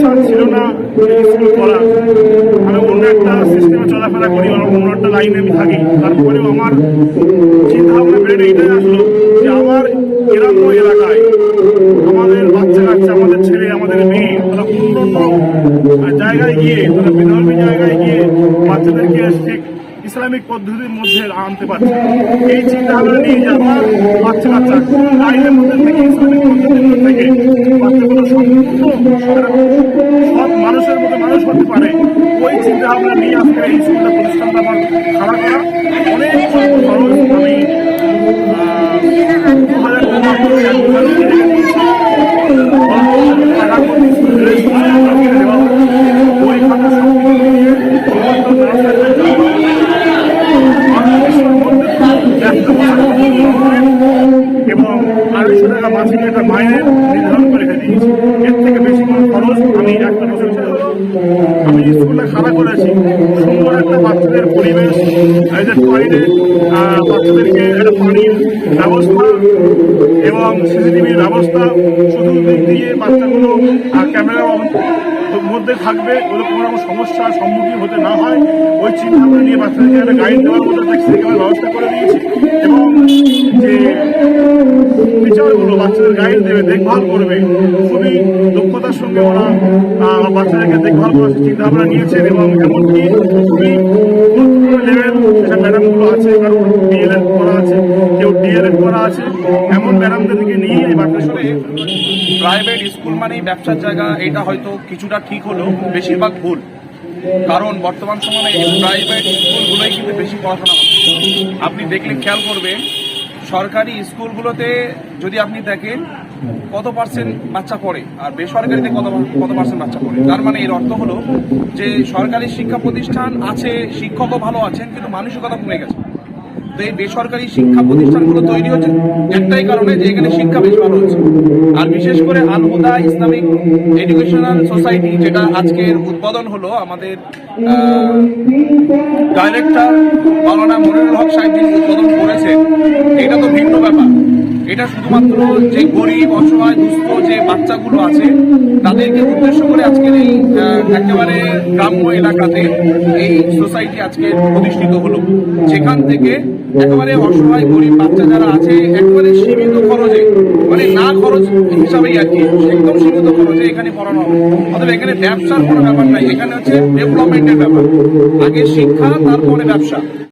ইচ্ছা ছিল না স্কুল করা। আমি অন্য একটা সিস্টেমে চলাফেরা করি অন্য একটা লাইনে আমি থাকি। তারপরেও আমার চিন্তা ভাবনা বেড়ে এটাই আসলো যে আমার গ্রাম্য এলাকায় আমাদের বাচ্চা কাচ্চা, আমাদের ছেলে, আমাদের মেয়ে, তারা অন্য জায়গায় গিয়ে, তারা বিধর্মী জায়গায় গিয়ে বাচ্চাদেরকে ঠিক ইসলামিক পদ্ধতির মধ্যে আনতে পারছে। এই চিন্তা ভাবনা নিয়ে যে আমার বাচ্চা কাচ্চা লাইনের মধ্যে থেকে ইসলামিক পদ্ধতির মধ্যে থেকে বাচ্চাগুলো সম্পূর্ণ সব মানুষের মতো মানুষ হতে এবং আড়াইশো টাকা একটা মায়ের নির্ধারণ করে। দিয়েছি এর থেকে বেশি কোনো খরচ আমি একটা বছর ছেড়ে দেবো। আমি স্কুলটা খাড়া করেছি, সুন্দর একটা বাচ্চাদের পরিবেশ, এই যে টয়লেট বাচ্চাদেরকে ব্যবস্থা এবং সিসিটিভির ব্যবস্থা শুধু দিয়ে বাচ্চাগুলো ক্যামেরা মধ্যে থাকবে ওদের কোনো সমস্যার সম্মুখীন হতে না হয়। ওই চিন্তা ভাবনা নিয়ে বাচ্চাদেরকে একটা গাইড দেওয়ার মতো ব্যবস্থা করে দিয়েছি। এবং যে টিচারগুলো বাচ্চাদের গাইড দেবে, দেখভাল করবে। খুবই দক্ষতার সঙ্গে ওরা বাচ্চাদেরকে দেখভাল করার চিন্তা ভাবনা নিয়েছেন এবং এমনকি খুবই লেভেল ম্যাডামগুলো আছে, কারণ করা আছে, কেউ করা আছে, এমন ম্যাডামদেরকে নিয়ে এই প্রাইভেট স্কুল মানেই ব্যবসার জায়গা, এটা হয়তো কিছুটা ঠিক হলেও বেশিরভাগ ভুল। কারণ বর্তমান সময়ে প্রাইভেট স্কুলগুলোই কিন্তু বেশি পড়াশোনা হচ্ছে। আপনি দেখলে খেয়াল করবেন সরকারি স্কুলগুলোতে যদি আপনি দেখেন, কত পার্সেন্ট বাচ্চা পড়ে আর বেসরকারিতে কত কত পার্সেন্ট বাচ্চা পড়ে? তার মানে এর অর্থ হলো যে সরকারি শিক্ষা প্রতিষ্ঠান আছে, শিক্ষকও ভালো আছেন, কিন্তু মানসিকতা কমে গেছে। তো এই বেসরকারি শিক্ষা প্রতিষ্ঠানগুলো তৈরি হচ্ছে একটাই কারণে যে এখানে শিক্ষা বেশ ভালো হচ্ছে। আর বিশেষ করে Al Huda Islamic educational society যেটা আজকের উদ্বোধন হলো আমাদের ডাইরেক্টর মাওলানা মনিরুল হক সাহেব উদ্বোধন করেছেন এটা তো ভিন্ন ব্যাপার এটা শুধুমাত্র যে গরিব, অসহায়, দুস্থ যে বাচ্চাগুলো আছে, তাদেরকে উদ্দেশ্য করে আজকের এই একেবারে গ্রাম্য এলাকাতে এই সোসাইটি আজকে প্রতিষ্ঠিত হলো। যেখান থেকে একেবারে অসহায়, গরিব বাচ্চা যারা আছে, একেবারে সীমিত খরচে মানে না খরচ হিসাবেই আর কি, একদম সীমিত খরচে এখানে পড়ানো হবে। অথবা এখানে ব্যবসার কোনো ব্যাপার নাই, এখানে হচ্ছে ডেভেলপমেন্টের ব্যাপার। আগে শিক্ষা, তারপরে ব্যবসা।